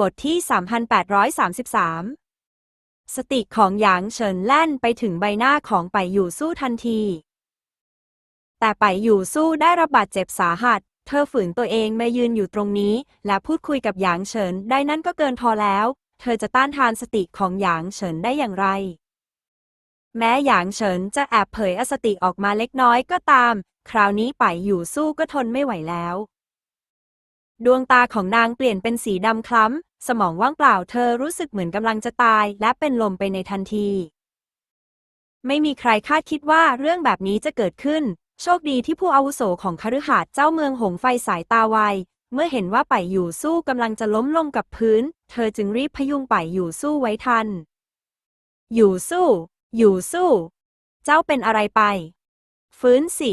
บทที่ 3833 สติของหยางเฉินแล่นไปถึงใบหน้าของไปอยู่สู้ทันที แต่ไปอยู่สู้ได้รับบาดเจ็บสาหัส เธอฝืนตัวเองมายืนอยู่ตรงนี้ และพูดคุยกับหยางเฉินได้นั่นก็เกินพอแล้ว เธอจะต้านทานสติของหยางเฉินได้อย่างไร แม้หยางเฉินจะแอบเผยอสติออกมาเล็กน้อยก็ตาม คราวนี้ไปอยู่สู้ก็ทนไม่ไหวแล้ว ดวงตาของนางเปลี่ยนเป็นสีดำคล้ำ สมองว่างเปล่าเธอรู้สึกเหมือนกำลังจะตาย และเป็นลมไปในทันที ไม่มีใครคาดคิดว่าเรื่องแบบนี้จะเกิดขึ้น โชคดีที่ผู้อาวุโสของคฤหาสน์เจ้าเมืองหงไฟสายตาไวเมื่อเห็นว่าไปอยู่สู้กำลังจะล้มลงกับพื้น เธอจึงรีบพยุงไปอยู่สู้ไว้ทัน อยู่สู้ อยู่สู้ เจ้าเป็นอะไรไป ฟื้นสิ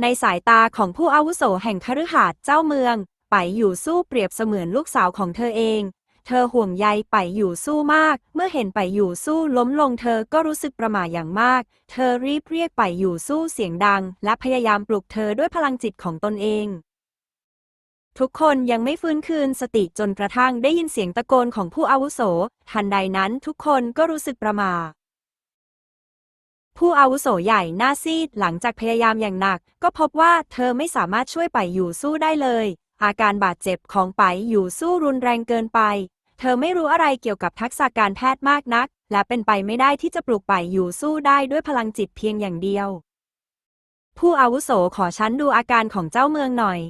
ในสายตาของผู้อาวุโสแห่งคฤหาสน์เจ้าเมืองไปอยู่สู้เปรียบเสมือนลูกสาวของเธอเอง เธอห่วงใยไปอยู่สู้มาก เมื่อเห็นไปอยู่สู้ล้มลงเธอก็รู้สึกประหม่าอย่างมาก เธอรีบเรียกไปอยู่สู้เสียงดัง และพยายามปลุกเธอด้วยพลังจิตของตนเอง ทุกคนยังไม่ฟื้นคืนสติจนกระทั่งได้ยินเสียงตะโกนของผู้อาวุโส ทันใดนั้นทุกคนก็รู้สึกประหม่า ผู้อาวุโสใหญ่หน้าซีดหลังจากพยายามอย่างหนัก ก็พบว่าเธอไม่สามารถช่วยไปอยู่สู้ได้เลย อาการบาดเจ็บของไปอยู่สู้รุนแรงเกินไป เธอไม่รู้อะไรเกี่ยวกับทักษะการแพทย์มากนัก และเป็นไปไม่ได้ที่จะปลุกไปอยู่สู้ได้ด้วยพลังจิตเพียงอย่างเดียว ผู้อาวุโสขอฉันดูอาการของเจ้าเมืองหน่อย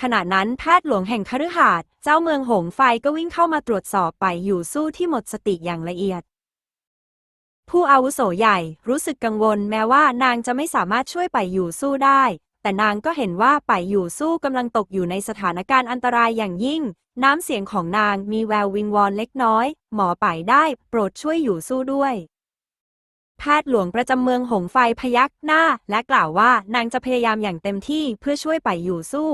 ขณะนั้นแพทย์หลวงแห่งคฤหาสน์เจ้าเมืองหงไฟก็วิ่งเข้ามาตรวจสอบไปอยู่สู้ที่หมดสติอย่างละเอียด ผู้อาวุโสใหญ่รู้สึกกังวลแม้ว่านางจะไม่สามารถช่วยไปอยู่สู้ได้ แต่นางก็เห็นว่าไปอยู่สู้กำลังตกอยู่ในสถานการณ์อันตรายอย่างยิ่ง น้ำเสียงของนางมีแวววิงวอนเล็กน้อย หมอไปได้โปรดช่วยอยู่สู้ด้วย แพทย์หลวงประจำเมืองหงไฟพยักหน้า และกล่าวว่านางจะพยายามอย่างเต็มที่เพื่อช่วยไปอยู่สู้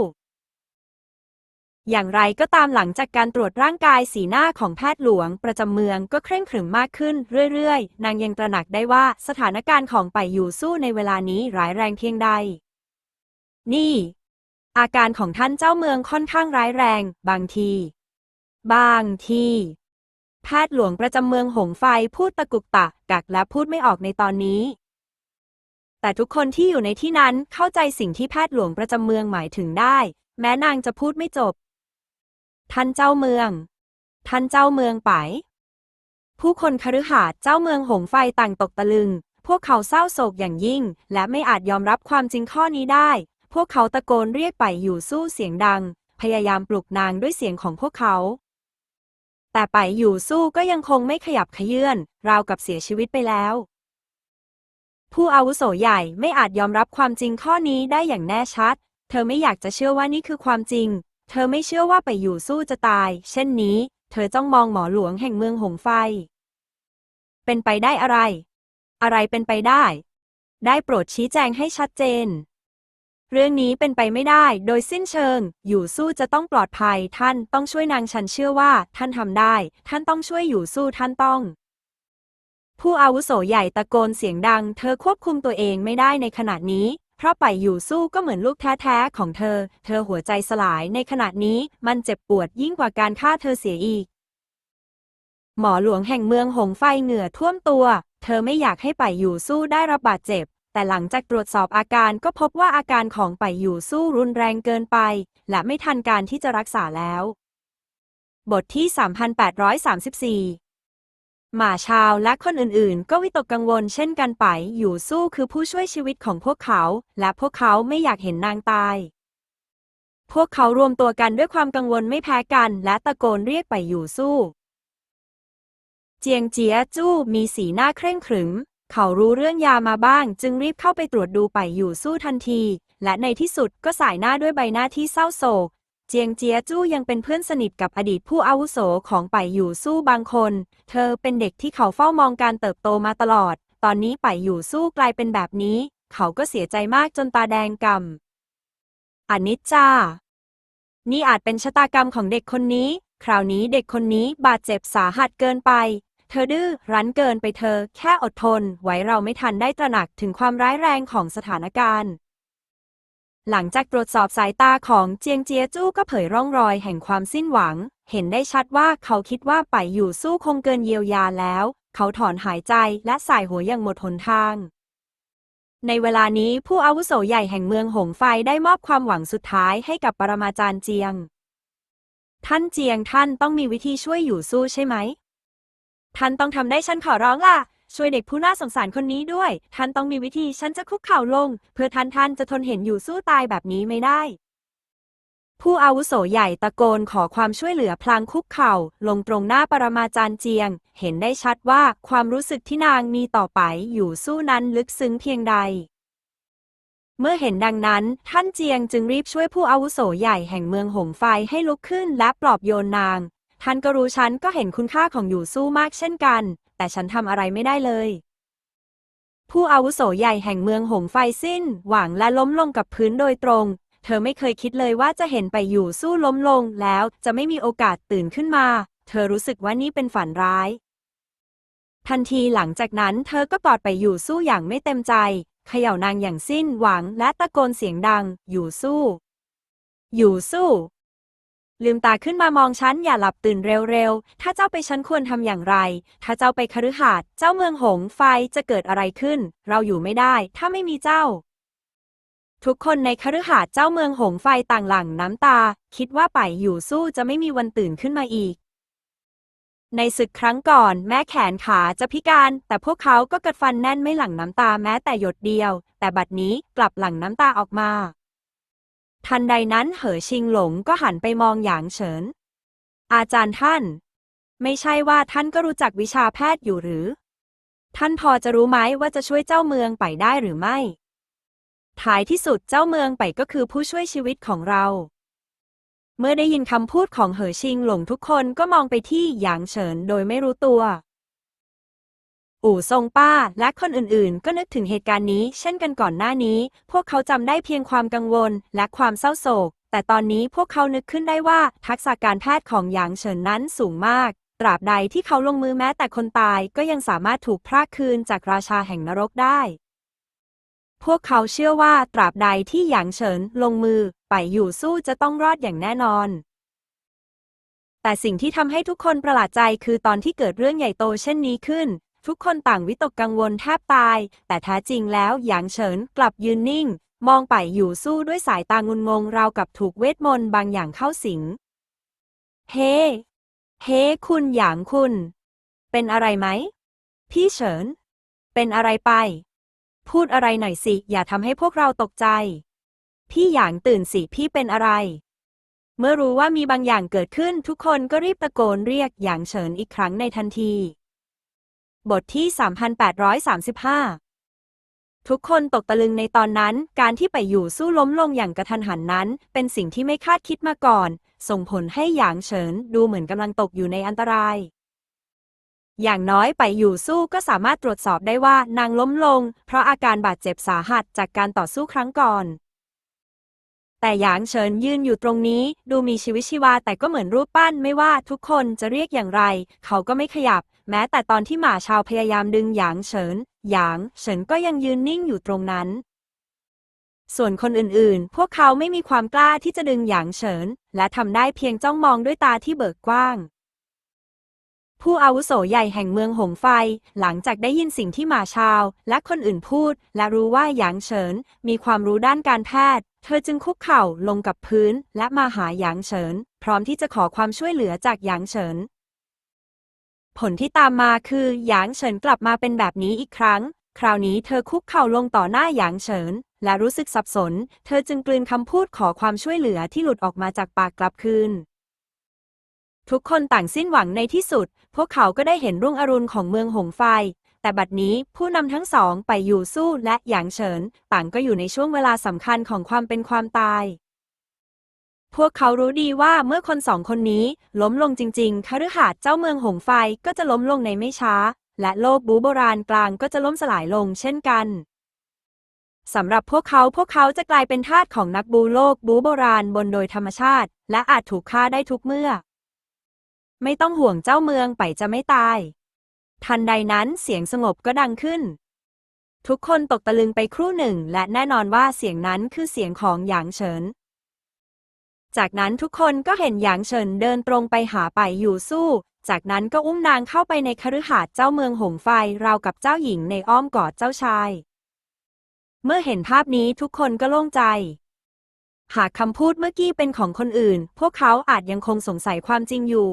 อย่างไรก็ตามหลังจากการตรวจร่างกายสีหน้าของแพทย์หลวง ประจำเมืองก็เคร่งขรึมมากขึ้นเรื่อยๆ นางยังตระหนักได้ว่าสถานการณ์ของไปอยู่สู้ในเวลานี้ร้ายแรงเพียงใด นี่ อาการของท่านเจ้าเมืองค่อนข้างร้ายแรง บางที บางทีแพทย์หลวงประจำเมืองหงไฟพูดตะกุกตะกักและพูดไม่ออกในตอนนี้แต่ทุกคนที่อยู่ในที่นั้นเข้าใจสิ่งที่แพทย์หลวงประจำเมืองหมายถึงได้ แม้นางจะพูดไม่จบ ท่านเจ้าเมือง ท่านเจ้าเมืองไป ผู้คนคฤหาสน์เจ้าเมืองหงไฟต่างตกตะลึง พวกเขาเศร้าโศกอย่างยิ่ง และไม่อาจยอมรับความจริงข้อนี้ได้ พวกเขาตะโกนเรียกไปอยู่สู้เสียงดัง พยายามปลุกนางด้วยเสียงของพวกเขา แต่ไปอยู่สู้ก็ยังคงไม่ขยับขยื่นราวกับเสียชีวิตไปแล้ว ผู้อาวุโสใหญ่ไม่อาจยอมรับความจริงข้อนี้ได้อย่างแน่ชัด เธอไม่อยากจะเชื่อว่านี่คือความจริง เธอไม่เชื่อว่าไปอยู่สู้จะตาย เช่นนี้ เธอจ้องมองหมอหลวงแห่งเมืองหงไฟ เป็นไปได้อะไร อะไรเป็นไปได้ ได้โปรดชี้แจงให้ชัดเจน เรื่องนี้เป็นไปไม่ได้ โดยสิ้นเชิง อยู่สู้จะต้องปลอดภัย ท่านต้องช่วยนางฉันเชื่อว่า ท่านทำได้ ท่านต้องช่วยอยู่สู้ท่านต้องผู้อาวุโสใหญ่ตะโกนเสียงดัง เธอควบคุมตัวเองไม่ได้ในขณะนี้ เพราะไปอยู่สู้ก็เหมือนลูกแท้ๆของเธอ เธอหัวใจสลายในขณะนี้มันเจ็บปวดยิ่งกว่าการฆ่าเธอเสียอีก หมอหลวงแห่งเมืองหงไฟเหงื่อท่วมตัว เธอไม่อยากให้ไปอยู่สู้ได้รับบาดเจ็บ แต่หลังจากตรวจสอบอาการก็พบว่าอาการของไปอยู่สู้รุนแรงเกินไป และไม่ทันการที่จะรักษาแล้ว บทที่ 3834 หมาชาวและคนอื่นๆ ก็วิตกกังวลเช่นกันไป อยู่สู้คือผู้ช่วยชีวิตของพวกเขา และพวกเขาไม่อยากเห็นนางตาย พวกเขารวมตัวกันด้วยความกังวลไม่แพ้กัน และตะโกนเรียกไปอยู่สู้ เจียงเจียจู้มีสีหน้าเคร่งขรึม เขารู้เรื่องยามาบ้าง จึงรีบเข้าไปตรวจดูไปอยู่สู้ทันที และในที่สุดก็สายหน้าด้วยใบหน้าที่เศร้าโศก เจียงเจียจู้ยังเป็นเพื่อนสนิทกับอดีตผู้อาวุโสของไปอยู่สู้บางคน เธอเป็นเด็กที่เขาเฝ้ามองการเติบโตมาตลอด ตอนนี้ไปอยู่สู้กลายเป็นแบบนี้ เขาก็เสียใจมากจนตาแดงกำอนิจจา นี่อาจเป็นชะตากรรมของเด็กคนนี้ คราวนี้เด็กคนนี้บาดเจ็บสาหัสเกินไป เธอดื้อรั้นเกินไปเธอ แค่อดทน ไว้เราไม่ทันได้ตระหนักถึงความร้ายแรงของสถานการณ์ หลังจากตรวจสอบสายตาของเจียงเจียจู้ก็เผยร่องรอยแห่งความสิ้นหวัง เห็นได้ชัดว่าเขาคิดว่าไปอยู่สู้คงเกินเยียวยาแล้ว เขาถอนหายใจและสายหัวอย่างหมดหนทาง ในเวลานี้ผู้อาวุโสใหญ่แห่งเมืองหงไฟได้มอบความหวังสุดท้ายให้กับปรมาจารย์เจียง ท่านเจียงท่านต้องมีวิธีช่วยอยู่สู้ใช่ไหม ท่านต้องทำได้ฉันขอร้องล่ะ ช่วยเด็กผู้น่าสงสารคนนี้ด้วย ท่านต้องมีวิธีฉันจะคุกเข่าลง เพื่อท่านท่านจะทนเห็นอยู่สู้ตายแบบนี้ไม่ได้ ผู้อาวุโสใหญ่ตะโกนขอความช่วยเหลือพลางคุกเข่า ลงตรงหน้าปรมาจารย์เจียง เห็นได้ชัดว่าความรู้สึกที่นางมีต่อไปอยู่สู้นั้นลึกซึ้งเพียงใดเมื่อเห็นดังนั้น ท่านเจียงจึงรีบช่วยผู้อาวุโสใหญ่แห่งเมืองหงไฟให้ลุกขึ้นและปลอบโยนนาง ท่านก็รู้ฉันก็เห็นคุณค่าของอยู่สู้มากเช่นกัน แต่ฉันทำอะไรไม่ได้เลย ผู้อาวุโสใหญ่แห่งเมืองหงไฟสิ้น หวังและล้มลงกับพื้นโดยตรง เธอไม่เคยคิดเลยว่าจะเห็นไปอยู่สู้ล้มลงแล้วจะไม่มีโอกาสตื่นขึ้นมา เธอรู้สึกว่านี่เป็นฝันร้าย ทันทีหลังจากนั้น เธอก็กอดไปอยู่สู้อย่างไม่เต็มใจเขย่านางอย่างสิ้นหวังและตะโกนเสียงดัง อยู่สู้ อยู่สู้ ลืมตาขึ้นมามองฉันอย่าหลับตื่นเร็วๆ ถ้าเจ้าไปฉันควรทำอย่างไร ถ้าเจ้าไปคฤหาสน์เจ้าเมืองหงไฟจะเกิดอะไรขึ้น เราอยู่ไม่ได้ ถ้าไม่มีเจ้า ทุกคนในคฤหาสน์เจ้าเมืองหงไฟต่างหลั่งน้ำตา คิดว่าไปอยู่สู้จะไม่มีวันตื่นขึ้นมาอีก ในศึกครั้งก่อน แม้แขนขาจะพิการ แต่พวกเขาก็กัดฟันแน่นไม่หลั่งน้ำตาแม้แต่หยดเดียว แต่บัดนี้กลับหลั่งน้ำตาออกมา ทันใดนั้นเหอชิงหลงก็หันไปมองหยางเฉิน อาจารย์ท่าน ไม่ใช่ว่าท่านก็รู้จักวิชาแพทย์อยู่หรือ ท่านพอจะรู้ไหมว่าจะช่วยเจ้าเมืองไปได้หรือไม่ ท้ายที่สุดเจ้าเมืองไปก็คือผู้ช่วยชีวิตของเรา เมื่อได้ยินคำพูดของเหอชิงหลงทุกคนก็มองไปที่หยางเฉินโดยไม่รู้ตัว อู่ซงป้าและคนอื่นๆ ก็นึกถึงเหตุการณ์นี้ เช่นกันก่อนหน้านี้ พวกเขาจำได้เพียงความกังวลและความเศร้าโศก แต่ตอนนี้พวกเขานึกขึ้นได้ว่าทักษะการแพทย์ของหยางเฉินนั้นสูงมาก ตราบใดที่เขาลงมือแม้แต่คนตายก็ยังสามารถถูกพรากคืนจากราชาแห่งนรกได้ พวกเขาเชื่อว่าตราบใดที่หยางเฉินลงมือ ไปอยู่สู้จะต้องรอดอย่างแน่นอนแต่สิ่งที่ทำให้ทุกคนประหลาดใจคือตอนที่เกิดเรื่องใหญ่โตเช่นนี้ขึ้น ทุกคนต่างวิตกกังวลแทบตาย แต่แท้จริงแล้วหยางเฉินกลับยืนนิ่ง มองไปอยู่สู้ด้วยสายตางุนงงราวกับถูกเวทมนต์บางอย่างเข้าสิง เฮ้เฮ้คุณหยางคุณ เป็นอะไรไหม พี่เฉิน เป็นอะไรไป พูดอะไรหน่อยสิ อย่าทำให้พวกเราตกใจ พี่หยางตื่นสิ พี่เป็นอะไร เมื่อรู้ว่ามีบางอย่างเกิดขึ้นทุกคนก็รีบตะโกนเรียกหยางเฉินอีกครั้งในทันที บทที่ 3835 ทุกคนตกตะลึงในตอนนั้น การที่ไปอยู่สู้ล้มลงอย่างกระทันหันนั้น เป็นสิ่งที่ไม่คาดคิดมาก่อน ส่งผลให้หยางเฉินดูเหมือนกำลังตกอยู่ในอันตราย อย่างน้อยไปอยู่สู้ก็สามารถตรวจสอบได้ว่านางล้มลง เพราะอาการบาดเจ็บสาหัสจากการต่อสู้ครั้งก่อน แต่หยางเฉินยืนอยู่ตรงนี้ ดูมีชีวิตชีวาแต่ก็เหมือนรูปปั้นไม่ว่าทุกคนจะเรียกอย่างไร เขาก็ไม่ขยับ แม้แต่ตอนที่หมาชาวพยายามดึงหยางเฉิน หยางเฉินก็ยังยืนนิ่งอยู่ตรงนั้น ส่วนคนอื่นๆ พวกเขาไม่มีความกล้าที่จะดึงหยางเฉิน และทำได้เพียงจ้องมองด้วยตาที่เบิกกว้าง ผู้อาวุโสใหญ่แห่งเมืองหงไฟ หลังจากได้ยินสิ่งที่หมาชาว และคนอื่นพูด และรู้ว่าหยางเฉิน มีความรู้ด้านการแพทย์ เธอจึงคุกเข่าลงกับพื้น และมาหาหยางเฉิน พร้อมที่จะขอความช่วยเหลือจากหยางเฉิน ผลที่ตามมาคือหยางเฉินกลับมาเป็นแบบนี้อีกครั้ง คราวนี้เธอคุกเข่าลงต่อหน้าหยางเฉิน และรู้สึกสับสน เธอจึงกลืนคำพูดขอความช่วยเหลือที่หลุดออกมาจากปากกลับคืน ทุกคนต่างสิ้นหวังในที่สุด พวกเขาก็ได้เห็นรุ่งอรุณของเมืองหงไฟ แต่บัดนี้ผู้นำทั้งสองไปอยู่สู้และหยางเฉิน ต่างก็อยู่ในช่วงเวลาสำคัญของความเป็นความตาย พวกเขารู้ดีว่าเมื่อคนสองคนนี้ล้มลงจริงๆคฤหาสน์เจ้าเมืองหงไฟก็จะล้มลงในไม่ช้า และโลกบูโบราณกลางก็จะล่มสลายลงเช่นกันสำหรับพวกเขาพวกเขาจะกลายเป็นทาสของนักบูโลกบูโบราณบนโดยธรรมชาติ และอาจถูกฆ่าได้ทุกเมื่อ ไม่ต้องห่วงเจ้าเมืองไปจะไม่ตาย ทันใดนั้นเสียงสงบก็ดังขึ้น ทุกคนตกตะลึงไปครู่หนึ่ง และแน่นอนว่าเสียงนั้นคือเสียงของหยางเฉิน จากนั้นทุกคนก็เห็นหยางเฉินเดินตรงไปหาไปอยู่สู้ จากนั้นก็อุ้มนางเข้าไปในคฤหาสน์เจ้าเมืองหงไฟราวกับเจ้าหญิงในอ้อมกอดเจ้าชาย เมื่อเห็นภาพนี้ทุกคนก็โล่งใจ หากคำพูดเมื่อกี้เป็นของคนอื่น พวกเขาอาจยังคงสงสัยความจริงอยู่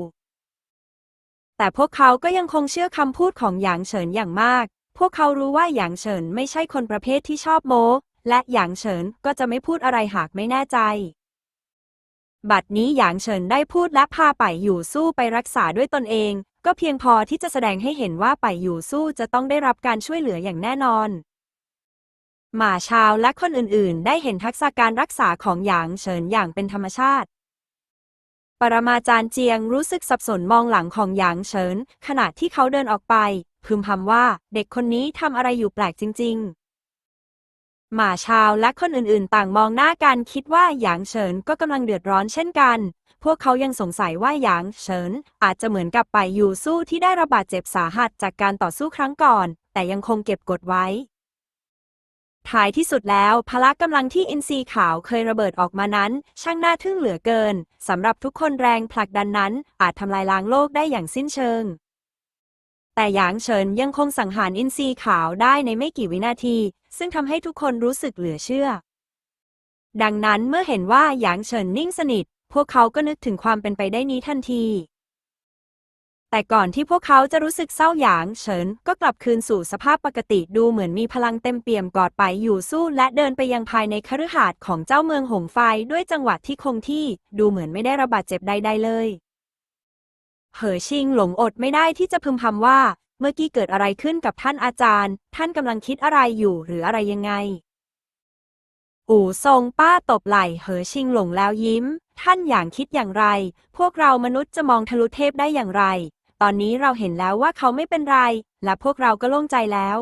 แต่พวกเขาก็ยังคงเชื่อคำพูดของหยางเฉินอย่างมาก พวกเขารู้ว่าหยางเฉินไม่ใช่คนประเภทที่ชอบโม้และหยางเฉินก็จะไม่พูดอะไรหากไม่แน่ใจ บัดนี้หยางเฉินได้พูดและพาไปอยู่สู้ไปรักษาด้วยตนเอง ก็เพียงพอที่จะแสดงให้เห็นว่าไปอยู่สู้จะต้องได้รับการช่วยเหลืออย่างแน่นอน หมาชาวและคนอื่นๆ ได้เห็นทักษะการรักษาของหยางเฉินอย่างเป็นธรรมชาติ ปรมาจารย์เจียงรู้สึกสับสนมองหลังของหยางเฉิน ขณะที่เขาเดินออกไป พึมพำว่าเด็กคนนี้ทำอะไรอยู่แปลกจริง ๆ หมาชาวและคนอื่นๆ ต่างมองหน้ากันคิดว่าหยางเฉินก็กำลังเดือดร้อนเช่นกัน พวกเขายังสงสัยว่าหยางเฉินอาจจะเหมือนกับไปอยู่สู้ที่ได้ระบาดเจ็บสาหัสจากการต่อสู้ครั้งก่อน แต่ยังคงเก็บกดไว้ ท้ายที่สุดแล้วพละกำลังที่อินทรีขาวเคยระเบิดออกมานั้น ช่างน่าทึ่งเหลือเกินสำหรับทุกคนแรงผลักดันนั้น อาจทำลายล้างโลกได้อย่างสิ้นเชิง แต่หยางเฉินยังคงสังหารอินทรีขาวได้ในไม่กี่วินาที ซึ่งทำให้ทุกคนรู้สึกเหลือเชื่อ ดังนั้นเมื่อเห็นว่าหยางเฉินนิ่งสนิท พวกเขาก็นึกถึงความเป็นไปได้นี้ทันที แต่ก่อนที่พวกเขาจะรู้สึกเศร้าหยางเฉินก็กลับคืนสู่สภาพปกติดูเหมือนมีพลังเต็มเปี่ยมกอดไปอยู่สู้และเดินไปยังภายในคฤหาสน์ของเจ้าเมืองหงไฟด้วยจังหวะที่คงที่ ดูเหมือนไม่ได้ระบาดเจ็บใดๆเลย เหอชิงหลงอดไม่ได้ที่จะพึมพำว่า เมื่อกี้เกิดอะไรขึ้นกับท่านอาจารย์ ท่านกำลังคิดอะไรอยู่หรืออะไรยังไง อู่ทรงป้าตบไหล่เหอชิงหลงแล้วยิ้ม ท่านอย่างคิดอย่างไร พวกเรามนุษย์จะมองทะลุเทพได้อย่างไร ตอนนี้เราเห็นแล้วว่าเขาไม่เป็นไร และพวกเราก็โล่งใจแล้ว